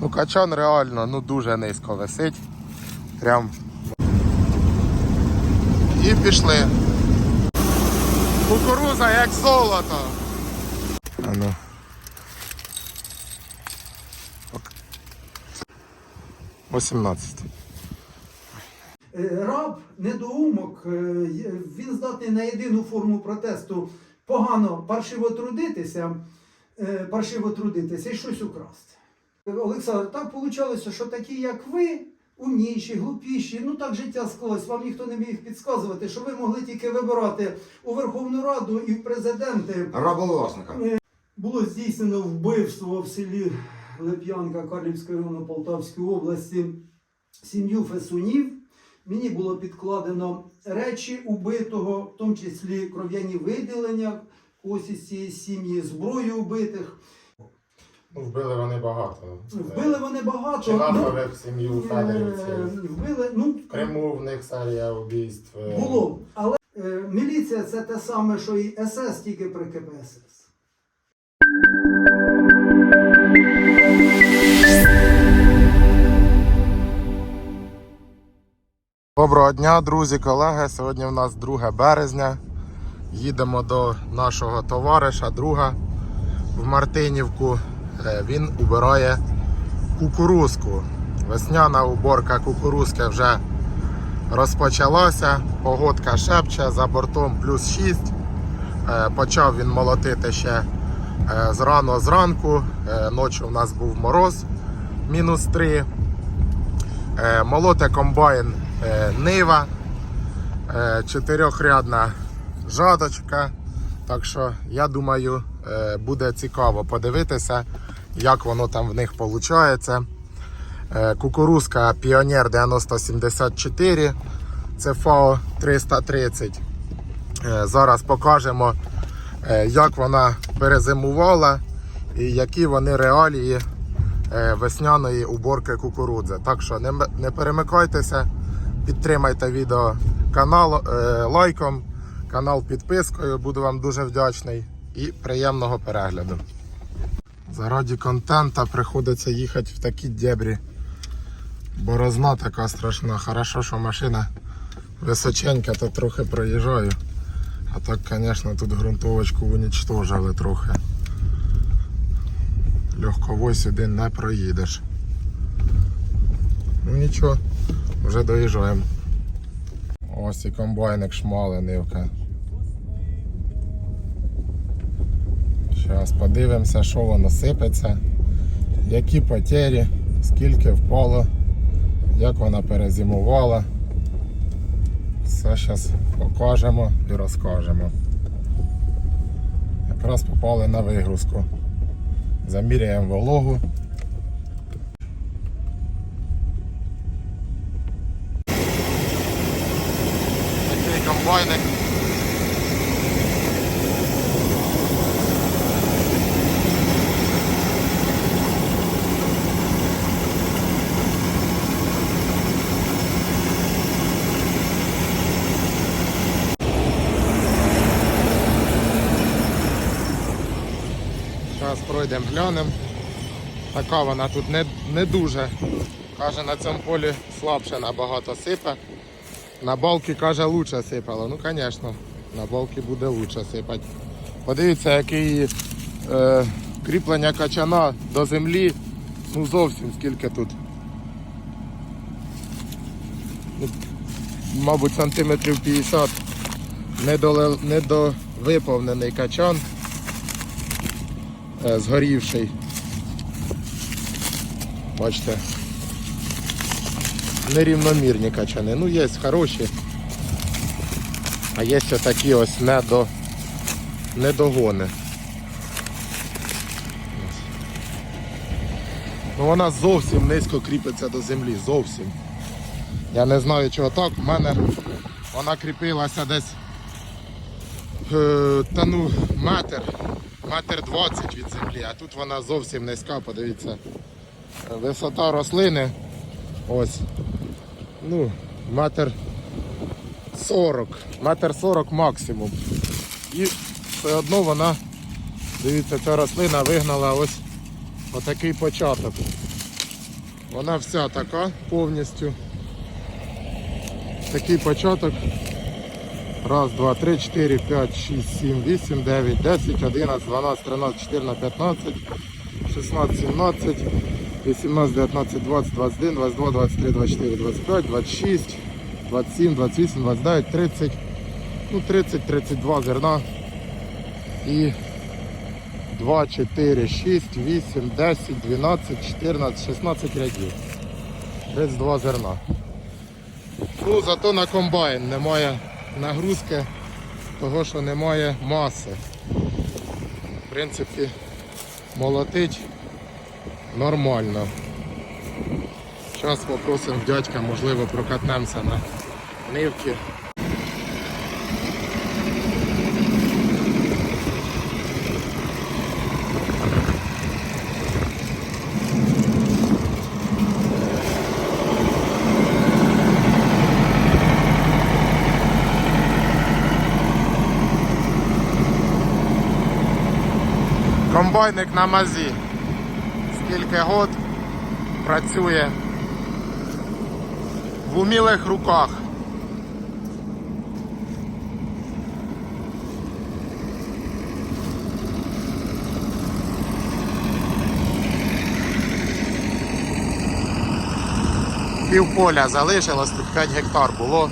Ну качан реально ну дуже низько висить. Прям. І пішли. Кукуруза як золото. А ну. Ок. 18. Е, Раб, недоумок, е, він здатний на єдину форму протесту погано паршиво трудитися, е, паршиво трудитися і щось украсти. Е, Олександр, так вийшло, що такі, як ви, умніші, глупіші, ну так життя склалось, вам ніхто не міг підказувати, що ви могли тільки вибирати у Верховну Раду і в президенти. Рабовласника. Було здійснено вбивство в селі Леп'янка Карлівського району Полтавської області сім'ю Фесунів. Мені було підкладено речі убитого, в тому числі кров'яні виділення когось із цієї сім'ї, зброю убитих. Ну, вбили вони багато. Вбили вони багато. Чинахових сім'ю Е, Федорівців. Вбили, ну, В Криму в них серія убійств. е, було. Але е, міліція це те саме, що і СС, тільки при КПСС. Доброго дня, друзі, колеги. Сьогодні в нас 2 березня. Їдемо до нашого товариша, друга в Мартинівку. Е, Він убирає кукурузку. Весняна уборка кукурузки вже розпочалася. Погодка шепче, за бортом плюс 6. Е, Почав він молотити ще е, зрано зранку. Ночі у нас був мороз мінус 3. Е, Молоте комбайн Нива, чотирьохрядна жаточка. Так що я думаю, буде цікаво подивитися, як воно там в них виходить. Кукурузка Піонер 9074, це ФАО 330. Е, Зараз покажемо, е, як вона перезимувала і які вони реалії е, весняної уборки кукурудзи. Так що не, перемикайтеся, підтримайте відео канал е, лайком, канал підпискою. Буду вам дуже вдячний і приємного перегляду. Заради контента приходиться їхати в такі дебрі. Борозна така страшна. Хорошо, що машина височенька, то трохи проїжджаю. А так, звісно, тут ґрунтовочку унічтожили трохи. Легковой сюди не проїдеш. Ну нічого, вже доїжджаємо. Ось і комбайник шмали Зараз подивимося, що воно сипеться, які потері, скільки впало, як вона перезимувала. Все зараз покажемо і розкажемо. Якраз попали на вигрузку. Заміряємо вологу. Такий комбайник. Зараз пройдемо глянемо. Така вона тут не, не дуже. Каже, на цьому полі слабше набагато сипе. На балки, каже, лучше сипало. Ну, звісно, на балки буде лучше сипати. Подивіться, який е, кріплення качана до землі. Ну зовсім скільки тут. Ну, мабуть, сантиметрів 50 недоле- недовиповнений качан згорівший. Бачите. Нерівномірні качани. Ну, є хороші. А є ще такі ось недо... недогони. Ну вона зовсім низько кріпиться до землі, зовсім. Я не знаю чого так. У мене вона кріпилася десь е, та ну метр, метр двадцять від землі, а тут вона зовсім низька, подивіться. Висота рослини ось. Ну, метр сорок, метр сорок максимум. І все одно вона, дивіться, ця рослина вигнала ось отакий початок. Вона вся така повністю. Такий початок. Раз, два, три, чотири, п'ять, шість, сім, вісім, дев'ять, десять, одинадцять, дванадцять, тринадцять, чотирнадцять, п'ятнадцять, шістнадцять, сімнадцять, вісімнадцять, дев'ятнадцять, двадцять, двадцять один, двадцять два, двадцять три, двадцять чотири, двадцять п'ять, двадцять шість, двадцять сім, двадцять вісім, двадцять дев'ять, тридцять, ну 30, 32 зерна. І 2, 4, 6, 8, 10, 12, 14, 16 рядів. 32 зерна. Ну, зато на комбайн немає нагрузки, того що немає маси. В принципі, молотить нормально. Зараз попросимо дядька, можливо, прокатнемося на нивки. Комбайник на мазі. Скільки год працює в умілих руках. Півполя залишилось, тут 5 гектар було.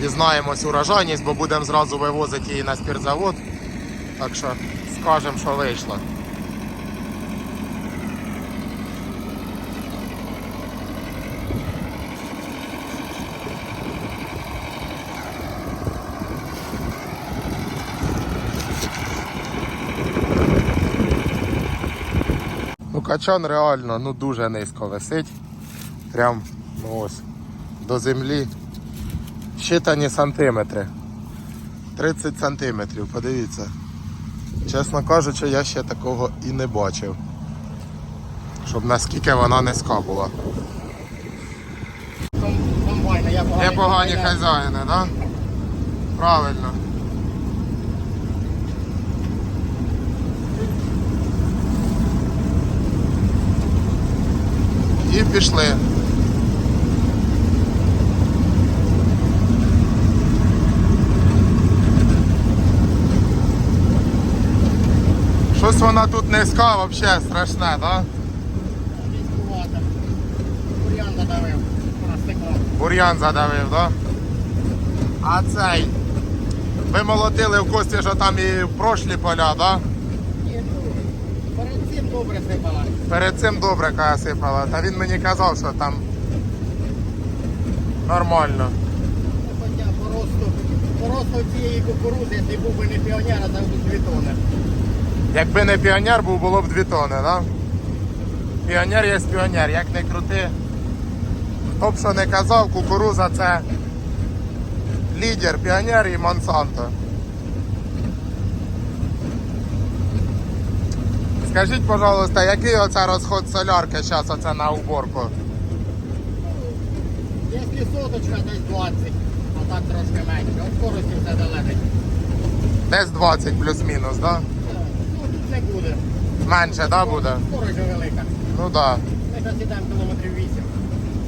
Дізнаємось урожайність, бо будемо зразу вивозити її на спіртзавод. Так що скажемо, що вийшло. Ну, качан реально ну, дуже низько висить. Прям ну, ось до землі. Щитані сантиметри. 30 сантиметрів, подивіться. Чесно кажучи, я ще такого і не бачив. Щоб наскільки вона низька була. Поганий. Непогані хазяїни, так? Да? Правильно. І пішли. Щось вона тут низька, взагалі страшне, так? Да? Бур'ян задавив. Бур'ян задавив, так? Да? А цей. Ви молотили в кості, що там і в прошлі поля, так? Да? Ні, ну, перед цим добре сипала. Перед цим добре кая сипала, та він мені казав, що там нормально. Хоча по росту, по росту цієї кукурузи, якщо був би не піонер, а там тут дві тони. Якби не піонер був, було б дві тони, да? Піонер є піонер, як не крути. Хто б що не казав, кукуруза це лідер, піонер і Монсанто. Скажіть, пожалуйста, який оце розход солярки зараз оце на уборку? Якщо соточка, десь 20, а так трошки менше. От скорості все залежить. Десь 20 плюс-мінус, да? Не буде. Менше, да, буде? Скорость велика. Ну так. Ми зараз кілометрів 8.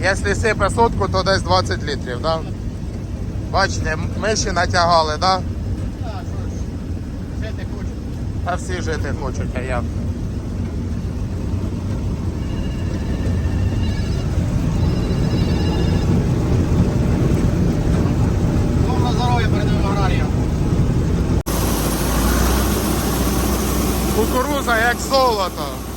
Якщо сипе сотку, то десь 20 літрів, да? Бачите, миші натягали, да? Так, що ж, жити хочуть. Та всі жити хочуть, а я. Кукуруза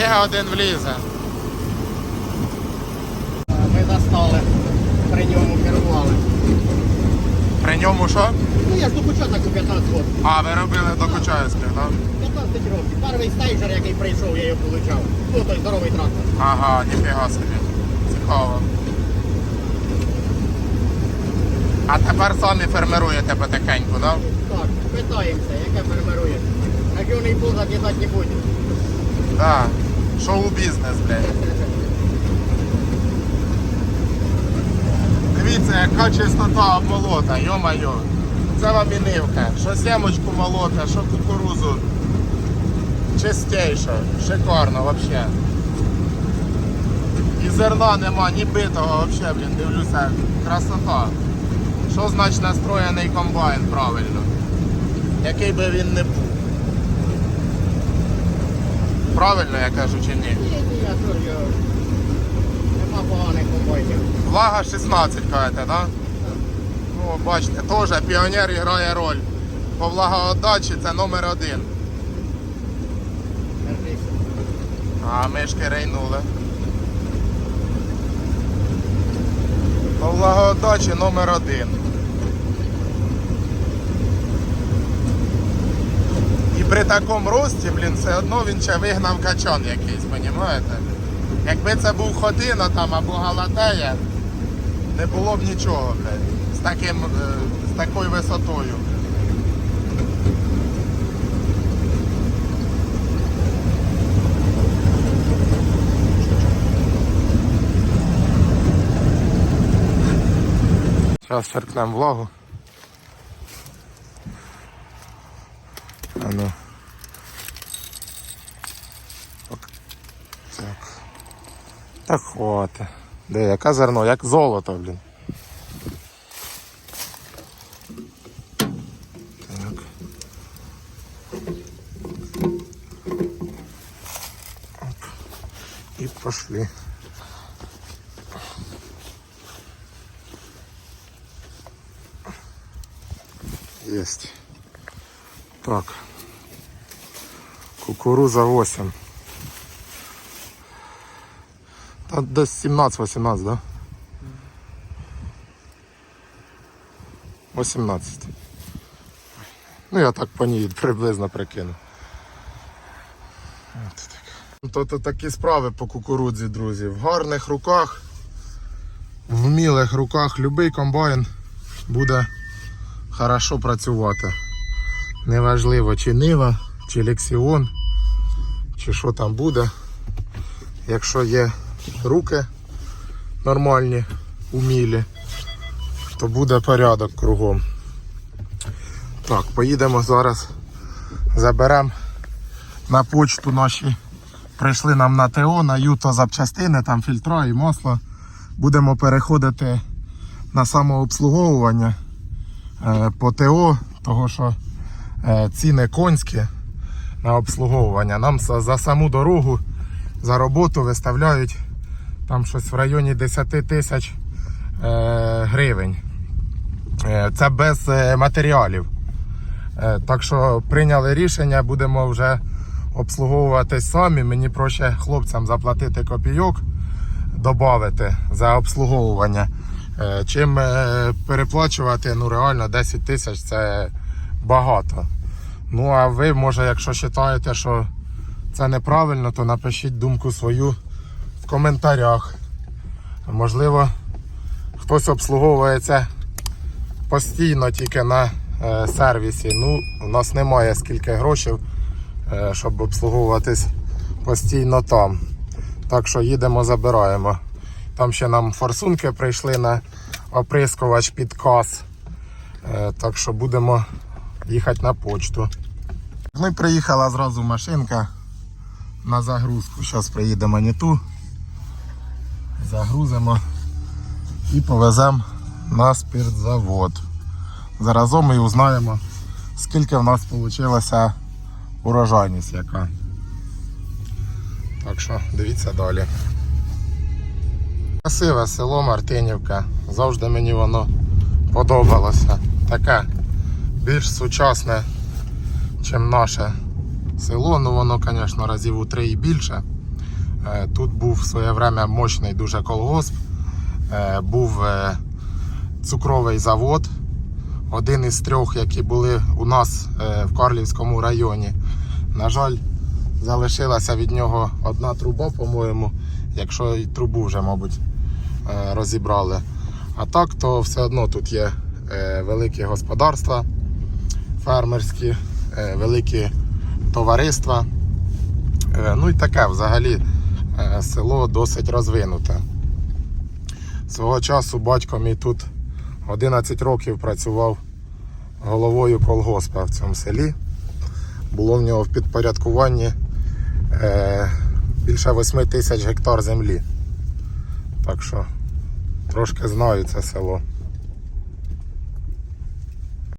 ще один влізе. Ми застали, при ньому керували. При ньому що? Ну я ж до початку 15 років. А, ви робили до Кучаївських, так? 15 років. Перший стейджер, який прийшов, я його получав. Ну той здоровий трактор. Ага, ніфіга собі. Цікаво. А тепер самі фермеруєте потихеньку, так? Так, питаємося, яке фермерує. Районний позад не так не буде. Да. Шоу-бізнес, блядь. Дивіться, яка чистота обмолота, йо-майо. Це вам і. Що семочку молота, що кукурузу. Чистейше, шикарно вообще. І зерна нема, ні битого вообще, блін, дивлюся. Красота. Що значить настроєний комбайн правильно? Який би він не був. Правильно я кажу чи ні? Ні, ні, я теж. Нема поганих комбайнів. Влага 16 кажете, да? Ну, бачите, теж піонер грає роль. По влагоотдачі це номер один. А мишки рейнули. По влагоотдачі номер один. При такому рості, блін, все одно він ще вигнав качан якийсь, понімаєте? Якби це був ходина там або галатея, не було б нічого, блядь, з, таким, е, з такою висотою. Зараз черкнемо влагу. А ну. Ок. Так. Так хвати. Де, яке зерно? Як золото, блін. Так. Оп. І пошли. Есть. Так. Кукуруза 8. Та десь 17-18, да? 18. Ну я так по ній приблизно прикину. То такі справи по кукурудзі, друзі. В гарних руках, в вмілих руках будь-який комбайн буде хорошо працювати. Неважливо, чи Нива, чи Лексіон, чи що там буде. Якщо є руки нормальні, умілі, то буде порядок кругом. Так, поїдемо зараз, заберемо на почту наші. Прийшли нам на ТО, на Юто запчастини, там фільтра і масло. Будемо переходити на самообслуговування е, по ТО, того що е, ціни конські на обслуговування. Нам за за саму дорогу, за роботу виставляють там щось в районі 10 тисяч е, гривень. Е, Це без е, матеріалів. Так що прийняли рішення, будемо вже обслуговуватись самі. Мені проще хлопцям заплатити копійок, додати за обслуговування. Чим переплачувати, ну реально 10 тисяч це багато. Ну а ви, може, якщо вважаєте, що це неправильно, то напишіть думку свою коментарях. Можливо, хтось обслуговується постійно тільки на е, сервісі. Ну, у нас немає скільки грошей, е, щоб обслуговуватись постійно там. Так що їдемо, забираємо. Там ще нам форсунки прийшли на оприскувач під кас. Е, Так що будемо їхати на почту. І приїхала зразу машинка на загрузку. Зараз приїде маніту. Загрузимо і повеземо на спиртзавод. Заразом ми узнаємо, скільки в нас вийшла урожайність яка. Так що дивіться далі. Красиве село Мартинівка. Завжди мені воно подобалося. Таке більш сучасне, ніж наше село. Ну воно, звісно, разів у три і більше. Е, Тут був в своє время мощний дуже колгосп, Е, був е, цукровий завод, один із трьох, які були у нас в Карлівському районі. На жаль, залишилася від нього одна труба, по-моєму, якщо і трубу вже, мабуть, розібрали. А так, то все одно тут є великі господарства фермерські, великі товариства. Ну і таке взагалі село досить розвинуте. Свого часу батько мій тут 11 років працював головою колгоспа в цьому селі. Було в нього в підпорядкуванні е, більше 8 тисяч гектар землі. Так що трошки знаю це село.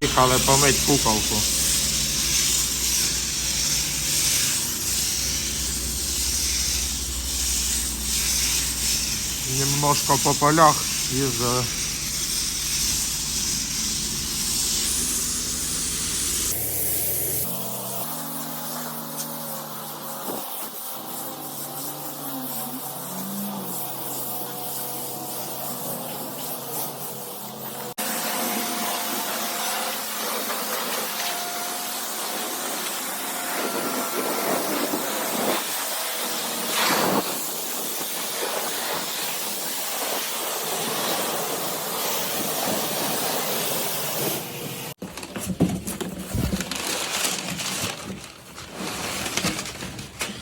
Їхали помить куколку. Немножко по полях їздили.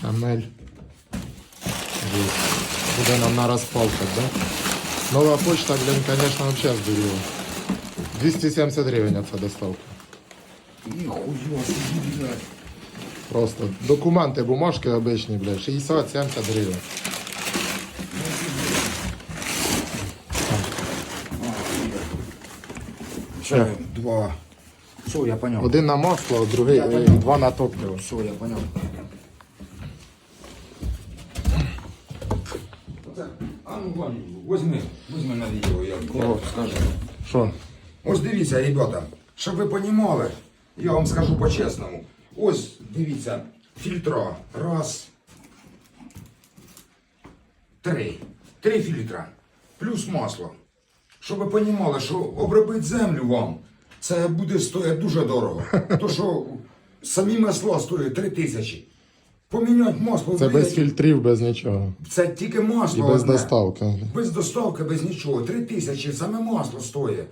Амель. Буде нам на розпалках, да? Нова почта, блин, конечно, вообще сдурила. 270 гривень ця доставка. Ніхуя собі, блядь. Просто документи, бумажки обичні, блядь, 60-70 гривень. Все, два. Все, я понял. Один на масло, другий, Я понял. два на топливо. Все, я понял. А ну, Вань, возьми, возьми на відео, я Кого? скажу. Що? Ось дивіться, ребята, щоб ви понімали, я вам скажу по-чесному. Ось дивіться, фільтра. Раз. Три. Три фільтра. Плюс масло. Щоб ви понімали, що обробити землю вам, це буде стоїти дуже дорого. То що самі масла стоять три тисячі. Поміняти масло Це без фільтрів, без нічого. Це тільки І масло. без одне. доставки. Без доставки, без нічого. Три тисячі саме масло стоїть.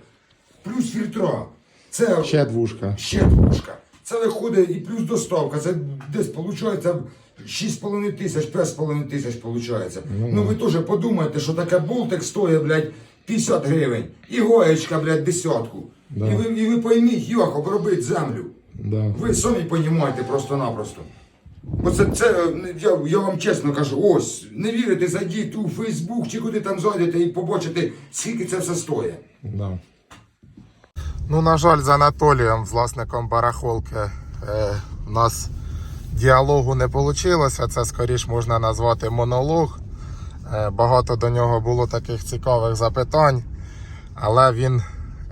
Плюс фільтра. Це Ще двушка. ще двушка. Це виходить і плюс доставка. Це десь виходить 6,5 тисяч, 5,5 тисяч виходить. Ну ви теж подумайте, що таке болтик стоїть, блядь, 50 гривень. І гоєчка, блядь, десятку. Да. І, ви, і ви пойміть, як обробити землю. Да. Ви самі розумієте просто-напросто. Бо це, я, я вам чесно кажу, ось, не вірите, зайдіть у Фейсбук чи куди там зайдете і побачите, скільки це все стоїть. Да. Ну, на жаль, з Анатолієм, власником барахолки, е, у нас діалогу не вийшло. Це скоріш можна назвати монолог. Е, багато до нього було таких цікавих запитань, але він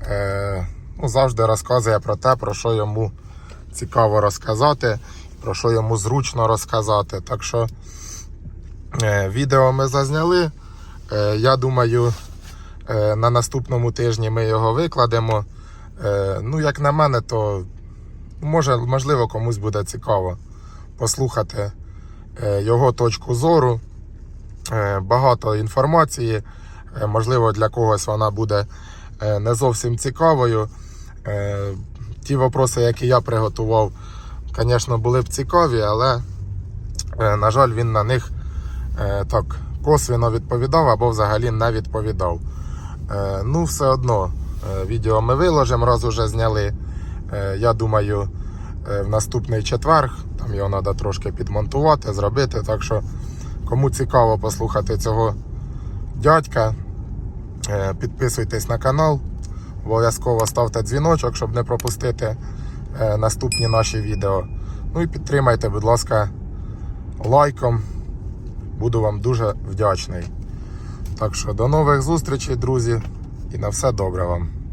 е, ну, завжди розказує про те, про що йому цікаво розказати, про що йому зручно розказати. Так що е, відео ми зазняли. Е, я думаю, Е, На наступному тижні ми його викладемо. Ну, як на мене, то може, можливо, комусь буде цікаво послухати його точку зору. Багато інформації. Можливо, для когось вона буде не зовсім цікавою. Ті вопроси, які я приготував, звісно, були б цікаві, але, е, на жаль, він на них е, так косвенно відповідав або взагалі не відповідав. Е, Ну, все одно, відео ми виложимо, раз уже зняли. Я думаю, в наступний четверг. Там його треба трошки підмонтувати, зробити. Так що, кому цікаво послухати цього дядька, підписуйтесь на канал. Обов'язково ставте дзвіночок, щоб не пропустити наступні наші відео. Ну і підтримайте, будь ласка, лайком. Буду вам дуже вдячний. Так що до нових зустрічей, друзі, і на все добре вам.